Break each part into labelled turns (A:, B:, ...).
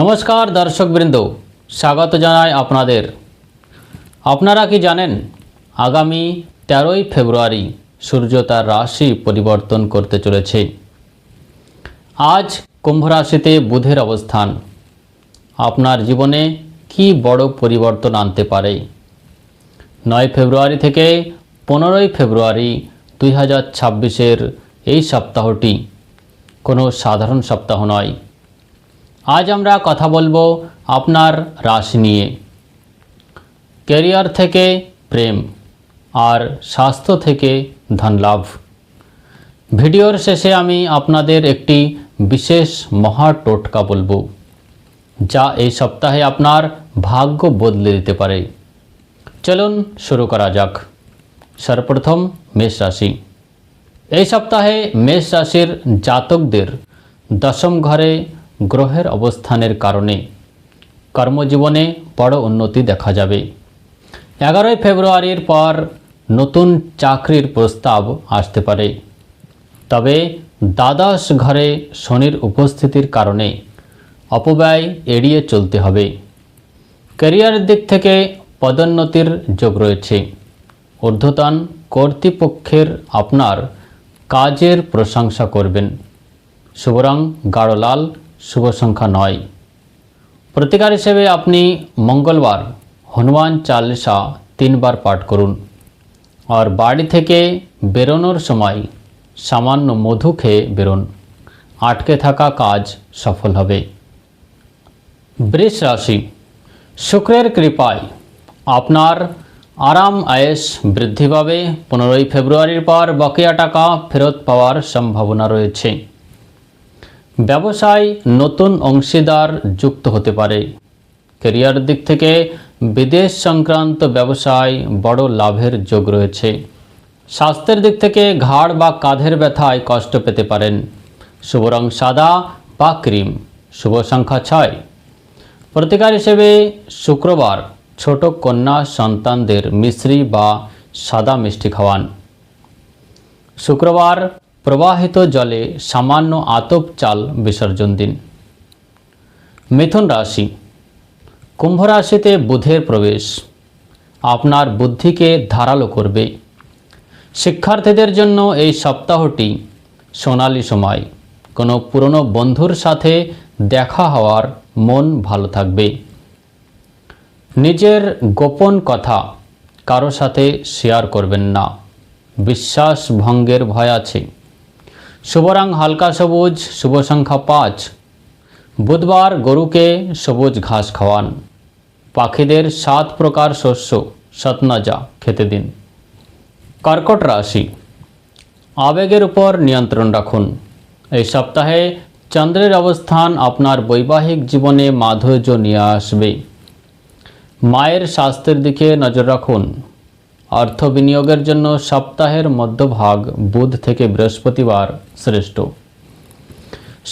A: নমস্কার দর্শকবৃন্দ স্বাগত জানাই আপনাদের। আপনারা কি জানেন, আগামী তেরোই ফেব্রুয়ারি সূর্য তার রাশি পরিবর্তন করতে চলেছে। আজ কুম্ভ রাশিতে বুধের অবস্থান। আপনার জীবনে কি বড় পরিবর্তন আনতে পারে? নয় ফেব্রুয়ারি থেকে পনেরোই ফেব্রুয়ারি দুই হাজার ছাব্বিশের এই সপ্তাহটি কোনো সাধারণ সপ্তাহ নয়। আজ আমরা কথা বলব আপনার রাশি নিয়ে। ক্যারিয়ার থেকে প্রেম আর স্বাস্থ্য থেকে ধনলাভ। ভিডিওর শেষে আমি আপনাদের একটি বিশেষ মহা টোটকা বলব, যা এই সপ্তাহে আপনার ভাগ্য বদলে দিতে পারে। চলুন শুরু করা যাক। সর্বপ্রথম মেষ রাশি। এই সপ্তাহে মেষ রাশির জাতকদের দশম ঘরে গ্রহের অবস্থানের কারণে কর্মজীবনে বড় উন্নতি দেখা যাবে। এগারোই ফেব্রুয়ারির পর নতুন চাকরির প্রস্তাব আসতে পারে। তবে দ্বাদশ ঘরে শনির উপস্থিতির কারণে অপব্যয় এড়িয়ে চলতে হবে। ক্যারিয়ারের দিক থেকে পদোন্নতির যোগ রয়েছে। ঊর্ধ্বতন কর্তৃপক্ষের আপনার কাজের প্রশংসা করবেন। শুভ রং গাঢ় লাল শুভ সংখ্যা নয়। প্রতিকার হিসেবে আপনি মঙ্গলবার হনুমান চালিসা তিনবার পাঠ করুন। আর বাড়ি থেকে বেরোনোর সময় সামান্য মধু খেয়ে বেরোন। আটকে থাকা কাজ সফল হবে। বৃষ রাশি, শুক্রের কৃপায় আপনার আরাম আয়েস বৃদ্ধি পাবে। পনেরোই ফেব্রুয়ারির পর বকেয়া টাকা ফেরত পাওয়ার সম্ভাবনা রয়েছে। ব্যবসায় নতুন অংশীদার যুক্ত হতে পারে। ক্যারিয়ার দিক থেকে বিদেশ সংক্রান্ত ব্যবসায় বড় লাভের যোগ রয়েছে। স্বাস্থ্যের দিক থেকে ঘাড় বা কাঁধের ব্যথায় কষ্ট পেতে পারেন। শুভ রং সাদা বা ক্রিম, শুভ সংখ্যা ছয়। প্রতিকার হিসেবে শুক্রবার ছোট কন্যা সন্তানদের মিশ্রি বা সাদা মিষ্টি খাওয়ান। শুক্রবার প্রবাহিত জলে সামান্য আতপ চাল বিসর্জন দিন। মিথুন রাশি, কুম্ভ রাশিতে বুধের প্রবেশ। আপনার বুদ্ধিকে ধারালো করবে। শিক্ষার্থীদের জন্য এই সপ্তাহটি সোনালি সময়। কোনো পুরনো বন্ধুর সাথে দেখা হওয়ার মন ভালো থাকবে। নিজের গোপন কথা কারও সাথে শেয়ার করবেন না। বিশ্বাস ভঙ্গের ভয় আছে। শুভ রং হালকা সবুজ, শুভ সংখ্যা পাঁচ। বুধবার গরুকে সবুজ ঘাস খাওয়ান। পাখিদের সাত প্রকার শস্য সতনাজা খেতে দিন। কর্কট রাশি। আবেগের উপর নিয়ন্ত্রণ রাখুন। এই সপ্তাহে চন্দ্রের অবস্থান আপনার বৈবাহিক জীবনে মাধুর্য নিয়ে আসবে। মায়ের স্বাস্থ্যের দিকে নজর রাখুন। অর্থ বিনিয়োগের জন্য সপ্তাহের মধ্যভাগ বুধ থেকে বৃহস্পতিবার। শ্রেষ্ঠ।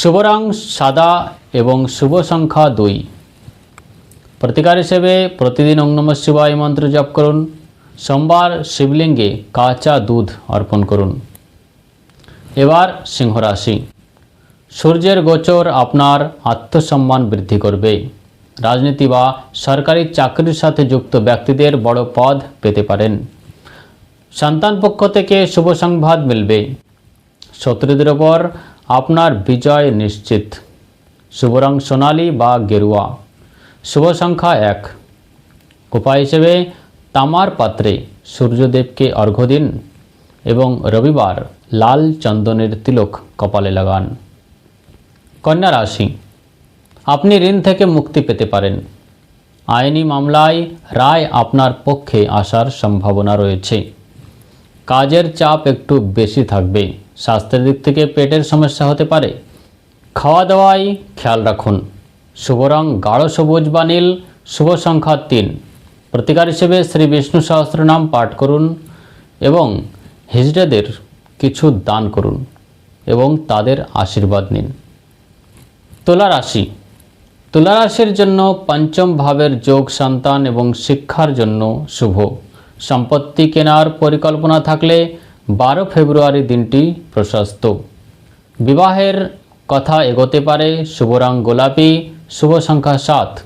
A: শুভ রং সাদা এবং শুভ সংখ্যা দুই। প্রতিকার হিসেবে প্রতিদিন ওং নমঃ শিবায় মন্ত্র জপ করুন। সোমবার শিবলিঙ্গে কাঁচা দুধ অর্পণ করুন। এবার সিংহ রাশি সূর্যের গোচর আপনার আত্মসম্মান বৃদ্ধি করবে। রাজনীতি বা সরকারি চাকরির সাথে যুক্ত ব্যক্তিদের বড় পদ পেতে পারেন। সন্তান পক্ষ থেকে শুভ সংবাদ মিলবে। শত্রুদের ওপর আপনার বিজয় নিশ্চিত। শুভ রং সোনালি বা গেরুয়া। শুভ সংখ্যা এক। উপায় হিসেবে তামার পাত্রে সূর্যদেবকে অর্ঘ্য দিন এবং রবিবার লাল চন্দনের তিলক কপালে লাগান। কন্যা রাশি, আপনি ঋণ থেকে মুক্তি পেতে পারেন। আইনি মামলায় রায় আপনার পক্ষে আসার সম্ভাবনা রয়েছে। কাজের চাপ একটু বেশি থাকবে। স্বাস্থ্যের দিক থেকে পেটের সমস্যা হতে পারে। খাওয়া দাওয়ায় খেয়াল রাখুন। শুভ রং, গাঢ় সবুজ বা নীল, শুভ সংখ্যা তিন। প্রতিকার হিসেবে শ্রী বিষ্ণু সহস্রনাম পাঠ করুন এবং হিজড়েদের কিছু দান করুন এবং তাদের আশীর্বাদ নিন। তুলা রাশি। তুলা রাশির জন্য পঞ্চম ভাবের যোগ সন্তান এবং শিক্ষার জন্য শুভ। সম্পত্তি কেনার পরিকল্পনা থাকলে বারো ফেব্রুয়ারি দিনটি প্রশস্ত। বিবাহের কথা এগোতে পারে শুভ রং গোলাপি, শুভ সংখ্যা সাত।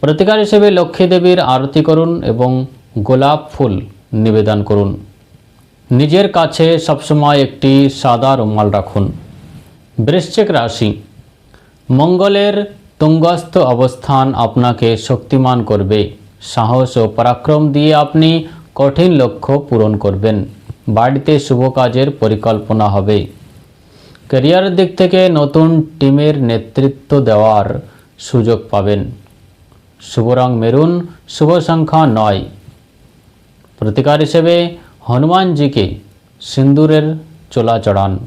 A: প্রতিকার হিসেবে লক্ষ্মী দেবীর আরতি করুন এবং গোলাপ ফুল নিবেদন করুন। নিজের কাছে সবসময় একটি সাদা রুমাল রাখুন। বৃশ্চিক রাশি। মঙ্গলের তুঙ্গস্থ অবস্থান আপনাকে শক্তিমান করবে। সাহস ও পরাক্রম দিয়ে আপনি কঠিন লক্ষ্য পূরণ করবেন। বাড়িতে শুভ কাজের পরিকল্পনা হবে। ক্যারিয়ারের দিক থেকে নতুন টিমের নেতৃত্ব দেওয়ার সুযোগ পাবেন। শুভ রং মেরুন, শুভ সংখ্যা নয়। প্রতিকার হিসেবে হনুমানজিকে সিন্দুরের চোলা চড়ান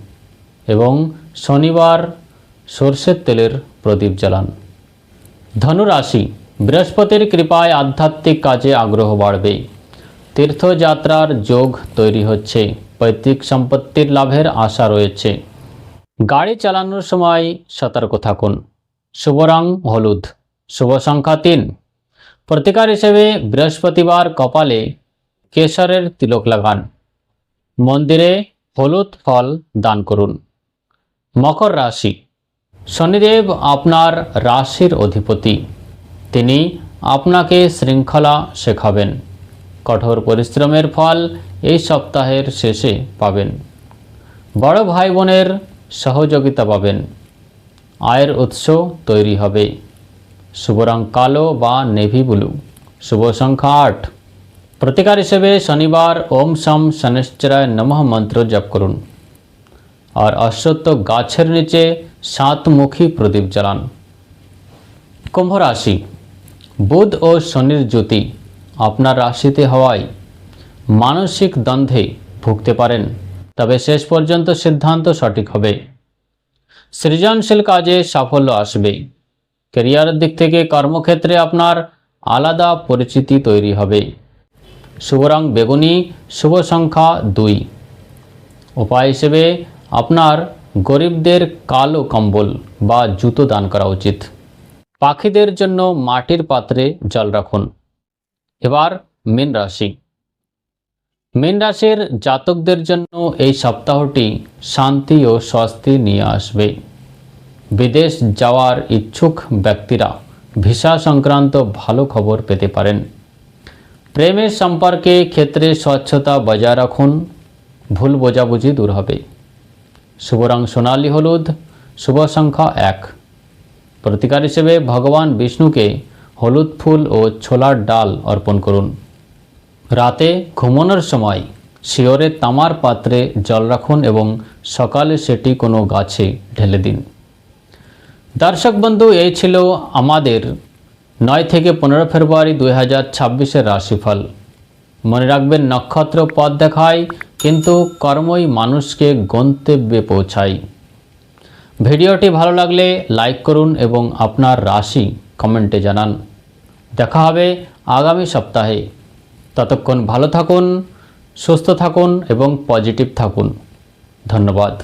A: এবং শনিবার সর্ষের তেলের প্রদীপ জ্বালান। ধনুরাশি, বৃহস্পতির কৃপায় আধ্যাত্মিক কাজে আগ্রহ বাড়বে। তীর্থযাত্রার যোগ তৈরি হচ্ছে। পৈতৃক সম্পত্তির লাভের আশা রয়েছে। গাড়ি চালানোর সময় সতর্ক থাকুন। শুভ রং, হলুদ। শুভ সংখ্যা তিন। প্রতিকার হিসেবে বৃহস্পতিবার কপালে কেশরের তিলক লাগান। মন্দিরে হলুদ ফল দান করুন। মকর রাশি। শনিদেব আপনার রাশির অধিপতি। তিনি আপনাকে শৃঙ্খলা শেখাবেন। কঠোর পরিশ্রমের ফল এই সপ্তাহের শেষে পাবেন। বড় ভাই বোনের সহযোগিতা পাবেন। আয়ের উৎস তৈরি হবে। শুভ কালো বা নেভি ব্লু। শুভ সংখ্যা আট। প্রতিকার হিসেবে শনিবার ওম শম শনিশ্চরায় নমঃ মন্ত্র জপ করুন। আর অশ্বত্থ গাছের নিচে সাতমুখী প্রদীপ জ্বালান। কুম্ভ রাশি। বুধ ও শনির জ্যোতি। আপনার রাশিতে হওয়ায় মানসিক দ্বন্দ্বে ভুগতে পারেন। তবে শেষ পর্যন্ত সিদ্ধান্ত সঠিক হবে। সৃজনশীল কাজে সাফল্য আসবে। ক্যারিয়ারের দিক থেকে কর্মক্ষেত্রে আপনার আলাদা পরিচিতি তৈরি হবে। শুভ রং বেগুনি, শুভ সংখ্যা দুই। উপায় হিসেবে আপনার গরিবদের কালো কম্বল বা জুতো দান করা উচিত। পাখিদের জন্য মাটির পাত্রে জল রাখুন। এবার মীন রাশি। মীন রাশির জাতকদের জন্য এই সপ্তাহটি শান্তি ও স্বস্তি নিয়ে আসবে। বিদেশ যাওয়ার ইচ্ছুক ব্যক্তিরা ভিসা সংক্রান্ত ভালো খবর পেতে পারেন। প্রেমের সম্পর্কে ক্ষেত্রে স্বচ্ছতা বজায় রাখুন, ভুল বোঝাবুঝি দূর হবে। শুভ রং সোনালী হলুদ, শুভ সংখ্যা এক। প্রতিকার হিসেবে ভগবান বিষ্ণুকে হলুদ ফুল ও ছোলার ডাল অর্পণ করুন। রাতে ঘুমানোর সময় শিওরে তামার পাত্রে জল রাখুন এবং সকালে সেটি কোনো গাছে ঢেলে দিন। দর্শক বন্ধু, এই ছিল আমাদের নয় থেকে পনেরো ফেব্রুয়ারি দুই হাজার ছাব্বিশের রাশিফল। মনে রাখবেন, নক্ষত্র পথ দেখায়, কিন্তু কর্মই মানুষকে গন্তব্যে পৌঁছায়। ভিডিওটি ভালো লাগলে লাইক করুন এবং আপনার রাশি কমেন্টে জানান। দেখা হবে আগামী সপ্তাহে। ততক্ষণ ভালো থাকুন সুস্থ থাকুন এবং পজিটিভ থাকুন। ধন্যবাদ।